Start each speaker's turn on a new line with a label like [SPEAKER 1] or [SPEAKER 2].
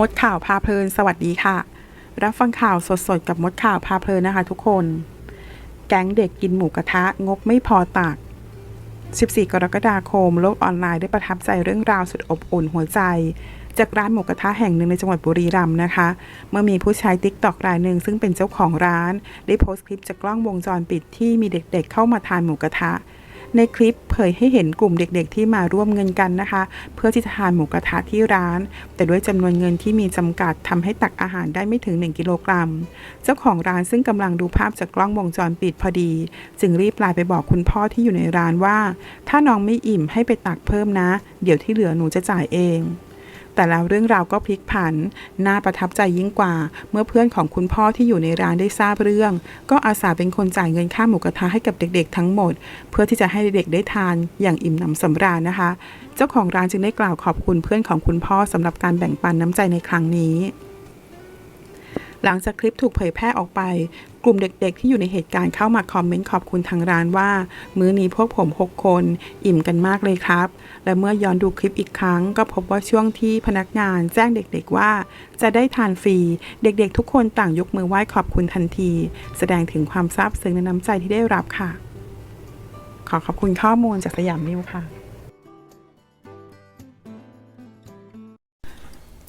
[SPEAKER 1] มดข่าวพาเพลิน สวัสดีค่ะ รับฟังข่าวสดๆ กับมดข่าวพาเพลินนะคะทุกคน แก๊งเด็กกินหมูกระทะงบไม่พอตัก 14 กรกฎาคม โลกออนไลน์ได้ประทับใจเรื่องราวสุดอบอุ่นหัวใจ จากร้านหมูกระทะแห่งหนึ่งในจังหวัดบุรีรัมย์นะคะ เมื่อมีผู้ใช้ติ๊กตอกรายหนึ่งซึ่งเป็นเจ้าของร้าน ได้โพสต์คลิปจากกล้องวงจรปิดที่มีเด็กๆ เข้ามาทานหมูกระทะ ในคลิปเผยให้เห็นกลุ่มเด็กๆ ที่มาร่วมเงินกันนะคะ เพื่อที่จะทานหมูกระทะที่ร้าน แต่ด้วยจำนวนเงินที่มีจำกัดทำให้ตักอาหารได้ไม่ถึง 1 กิโลกรัม เจ้าของร้านซึ่งกำลังดูภาพจากกล้องวงจรปิดพอดี จึงรีบไลน์ไปบอกคุณพ่อที่อยู่ในร้านว่า ถ้าน้องไม่อิ่มให้ไปตักเพิ่มนะ เดี๋ยวที่เหลือหนูจะจ่ายเอง แต่แล้วเรื่องราวก็พลิกผัน น่าประทับใจยิ่งกว่า เมื่อเพื่อนของคุณพ่อที่อยู่ในร้านได้ทราบเรื่อง ก็อาสาเป็นคนจ่ายเงินค่าหมูกระทะให้กับเด็กๆ ทั้งหมด เพื่อที่จะให้เด็กๆได้ทานอย่างอิ่มหนำสำราญนะคะ เจ้าของร้านจึงได้กล่าวขอบคุณเพื่อนของคุณพ่อสำหรับการแบ่งปันน้ำใจในครั้งนี้ หลังจากคลิปถูกเผยแพร่ออกไป กลุ่มเด็กๆ ที่อยู่ในเหตุการณ์เข้ามาคอมเมนต์ขอบคุณทางร้านว่า มื้อนี้พวกผม 6 คน อิ่มกันมากเลยครับ และเมื่อย้อนดูคลิปอีกครั้ง ก็พบว่าช่วงที่พนักงานแจ้งเด็กๆว่า จะได้ทานฟรี เด็กๆ ทุกคนต่างยกมือไหว้ขอบคุณทันที แสดงถึงความซาบซึ้งในน้ำใจที่ได้รับค่ะ ขอขอบคุณข้อมูลจากสยามนิวค่ะ